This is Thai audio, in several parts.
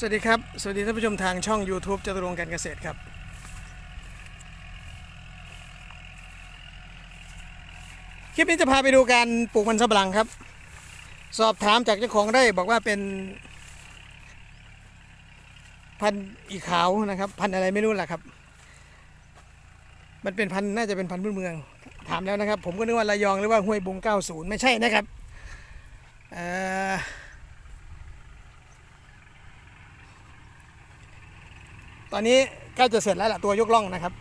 สวัสดีครับ สวัสดีท่านผู้ชมทางช่อง YouTube จตุรงการเกษตรครับ คลิปนี้จะพาไปดูการปลูกมันสำปะหลังครับ สอบถามจากเจ้าของไร่บอกว่าเป็น พันธุ์อีขาวนะครับ พันธุ์อะไรไม่รู้แหละครับ มันเป็นพันธุ์น่าจะเป็นพันธุ์พื้นเมือง ถามแล้วนะครับ ผมก็นึกว่าระยองหรือว่าห้วยบง90 ไม่ใช่นะครับเอ่อ ตอนนี้ใกล้จะเสร็จแล้วล่ะตัวยกล่องนะครับ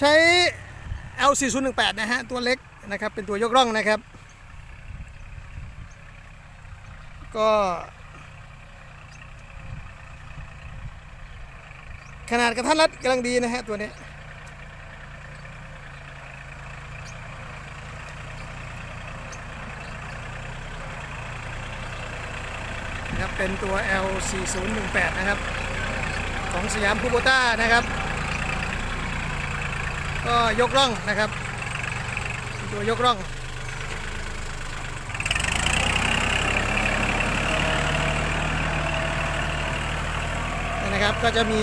ใช้ L4018 นะฮะตัวเล็กนะครับเป็นตัวยกล่องนะครับ ก็ขนาดกระทัดรัดกำลังดีนะฮะตัวนี้นะครับเป็นตัว L4018 นะครับ ของสยามคูโบต้านะครับ ก็ยกร่องนะครับ ตัวยกร่องนะครับก็จะมี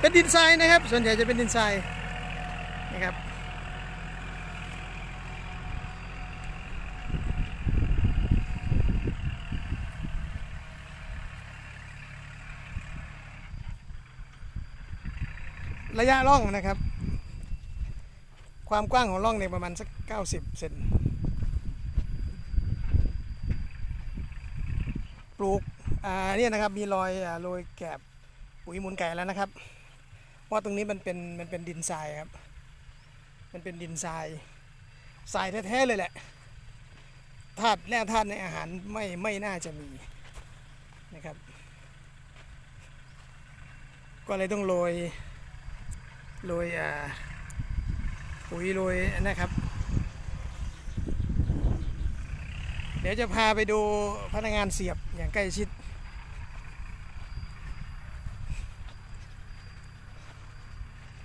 เป็นดินทรายนะครับ ส่วนใหญ่จะเป็นดินทรายนะครับ ระยะร่องนะครับ ความกว้างของร่องเนี่ยประมาณสัก 90 เซนปลูกอ่าเนี่ยนะครับมีรอยอ่าโรยแกบปุ๋ยมูลไก่แล้วนะครับว่าตรงนี้มันเป็นมันเป็นดินทรายครับ มันเป็นดินทรายทรายแท้ๆเลยแหละธาตุแร่ธาตุในอาหารไม่ไม่น่าจะมีนะครับ ก็เลยต้องโรย โรยอ่าปุ๋ยโรยนะครับ เดี๋ยวจะพาไปดูพนักงานเสียบอย่างใกล้ชิด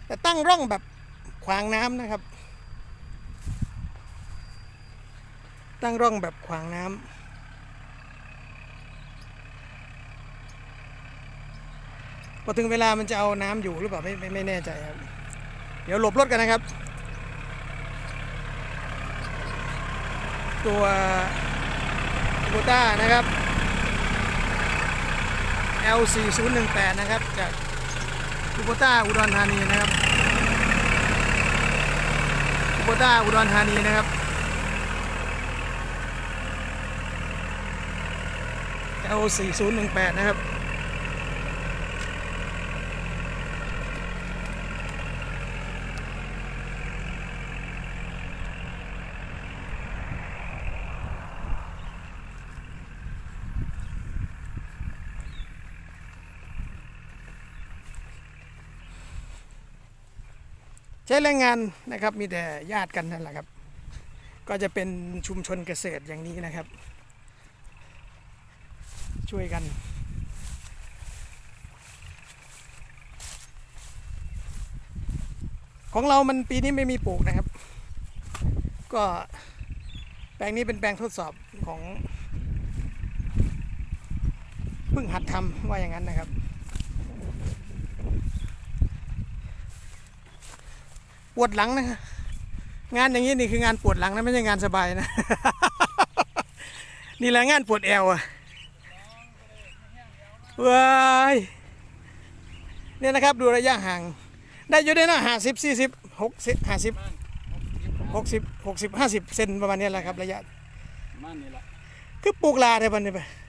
แต่ตั้งร่องแบบขวางน้ำนะครับ ตั้งร่องแบบขวางน้ำ พอถึงเวลามันจะเอาน้ำอยู่หรือเปล่าไม่ไม่ไม่แน่ใจครับ เดี๋ยวหลบรถกันนะครับ ตัวโบต้านะครับ L4018 นะครับ จากคูโบต้าอุดรธานีนะครับคูโบต้าอุดรธานีนะครับ L4018 นะครับ ใช้แรงงานนะครับมีแต่ญาติกันนั่นแหละครับ ก็จะเป็นชุมชนเกษตรอย่างนี้นะครับ ช่วยกันของเรามันปีนี้ไม่มีปลูกนะครับ ก็แปลงนี้เป็นแปลงทดสอบของเพิ่งหัดทำว่าอย่างนั้นนะครับ ปวดหลังนะงานอย่างนี้นี่คืองานปวดหลังนะไม่ใช่งานสบายนะ นี่แหละงานปวดแอวอะว้ายเนี่ยนะครับดูระยะห่าง ได้อยู่ได้นะห้าสิบสี่สิบหกสิบห้าสิบหกสิบหกสิบห้าสิบเซนประมาณนี้แหละครับ ระยะมันนี่ละคือปลูกลาได้ปะเนี่ยไปมันบ่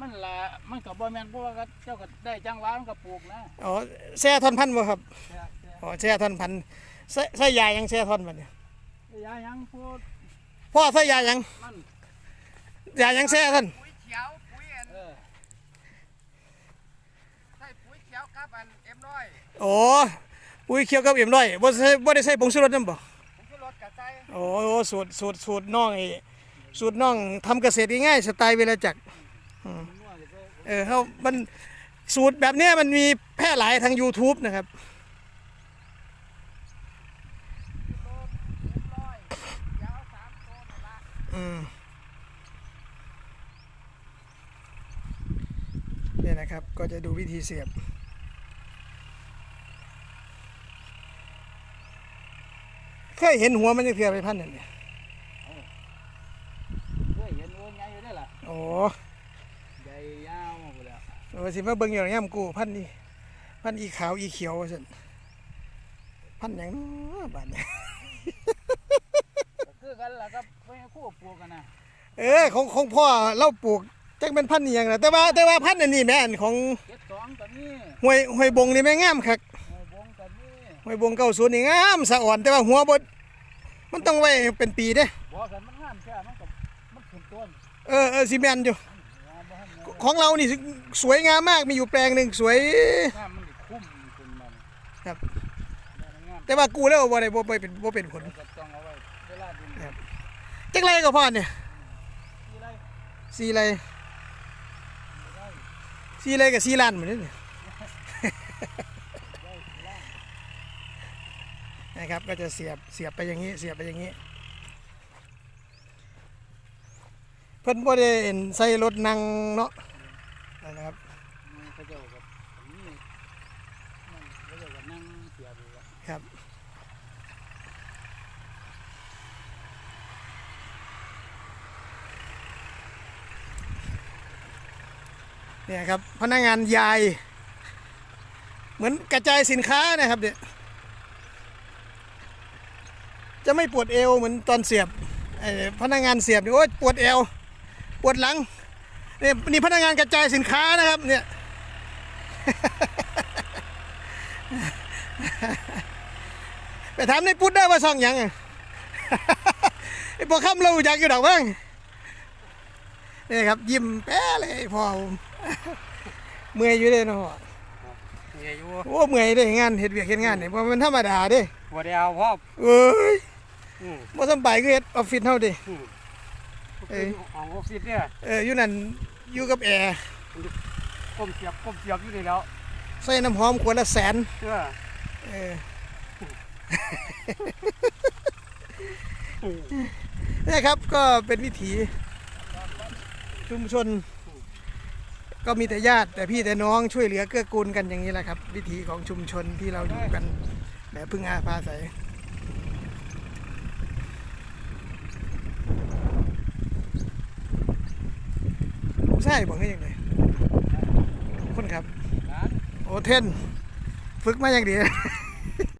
มันละมันกับบ่แม่นเพราะว่าก็เจ้าก็ได้จังหวะมันก็ปลูกนะอ๋อแช่ท่อนพันธุ์บ่ครับแต่แต่อ๋อแช่ท่อนพันธุ์ใส่ใส่ยายังแช่ท่อนบัดเนี่ยยายังพูดพ่อใส่ยายังมันยายังแช่ท่านปุ๋ยเขียวปุ๋ยอันเออใส่ปุ๋ยเขียวกับอันเอ็มร้อยโอ้ปุ๋ยเขียวกับเอ็มร้อยบ่ใส่บ่ได้ใส่ผงชูรสนำบ่ผมก็รถกับใส่โอ้สูตรสูตรสูตรน้องไอ้สูตรน้องทำเกษตรง่ายๆสไตล์เวลาจักรอืมนัวก็ เออเขามันสูตรแบบนี้มันมีแพร่หลายทาง YouTube นะครับเนี่ยนะครับก็จะดูวิธีเสียบเคยเห็นหัวมันจะเสียบไปพันนั่นเนี่ย วโอ้สิมาเบิ่งอย่างงี้มกูพันนี่พันอีขาวอีเขียวสินพันอย่างน้อบ้านเนี่ยก็คือกันล่ะครับเพิ่นคู่ปลูกกันนะเออของของพ่อเราปลูกจักเป็นพันนี่อหย่างละแต่ว่าแต่ว่าพันอันนี้แม่นของเจ็ดสองก็มีห้วยห้วยบงนี่แม่งามคักหอยบงก็มีห้วยบงเก้าศูนย์นี่งามสะอ่อนแต่ว่าหัวบดมันต้องไว้เป็นปีเด้บ่กันมันงามแค่มันก็มันขึ้นต้นเออเออซีเมนต์อยู่ ของเรานี่สวยงามมากมีอยู่แปลงหนึ่งสวยงามมันสิคุ้มขึ้นมานี่ครับงามแต่ว่ากูแล้วบ่ได้บ่บ่เป็นบ่เป็นผลแล้วก็ต้องเอาไว้เวลาดินครับจักไรก็พอเนี่ยที่ไรสีไรได้สีไรกับสีล้านเหมือนนี่ได้ที่ไรนะครับ ก็จะเสียบเสียบไปอย่างนี้เสียบไปอย่างนี้ เพิ่นบ่ได้เห็นใส่รถนั่งเนาะ นะครับมันเขาเจ้ากับนี่มันเขาเจ้ากับนั่งเสียครับเนี่ยครับพนักงานยาย เหมือนกระจายสินค้านะครับเนี่ยจะไม่ปวดเอวเหมือนตอนเสียบพนักงานเสียบนี่โอ๊ยปวดเอว ปวดหลัง เนี่ยนี่พนักงานกระจายสินค้านะครับ เนี่ยไปถามในปุ๊ดได้ว่าซ่องหยังอะไอ้พวกคำเราอยากอยู่ดอกบ้างนี่ครับ ยิ้มแป้เลยพ่อผมเมื่อยอยู่เด้เนาะพ่อเฮียอยู่โอ้เมื่อยเด้งานเฮ็ดเวียกเฮ็ดงานเนี่ยเพราะมันธรรมดาเด้บ่ได้เอาพ่อเอ้ยอืมบ่สำบายคือเฮ็ดออฟฟิศเฮาเด้ เอ้ยของออฟฟิศเนี่ยเอออยู่นั่นอยู่กับแอร์ก้มเสียบก้มเสียบอยู่นี่แล้วใส่น้ำหอมขวดละแสนเออเออนี่ครับก็เป็นวิถีชุมชน ก็มีแต่ญาติ แต่พี่แต่น้องช่วยเหลือเกื้อกูลกันอย่างนี้แหละครับ วิถีของชุมชนที่เราอยู่กันแบบพึ่งอาพาศัย ใช่บอกให้ยังไงคนครับร้านโอเทน ฝึกมาอย่างดี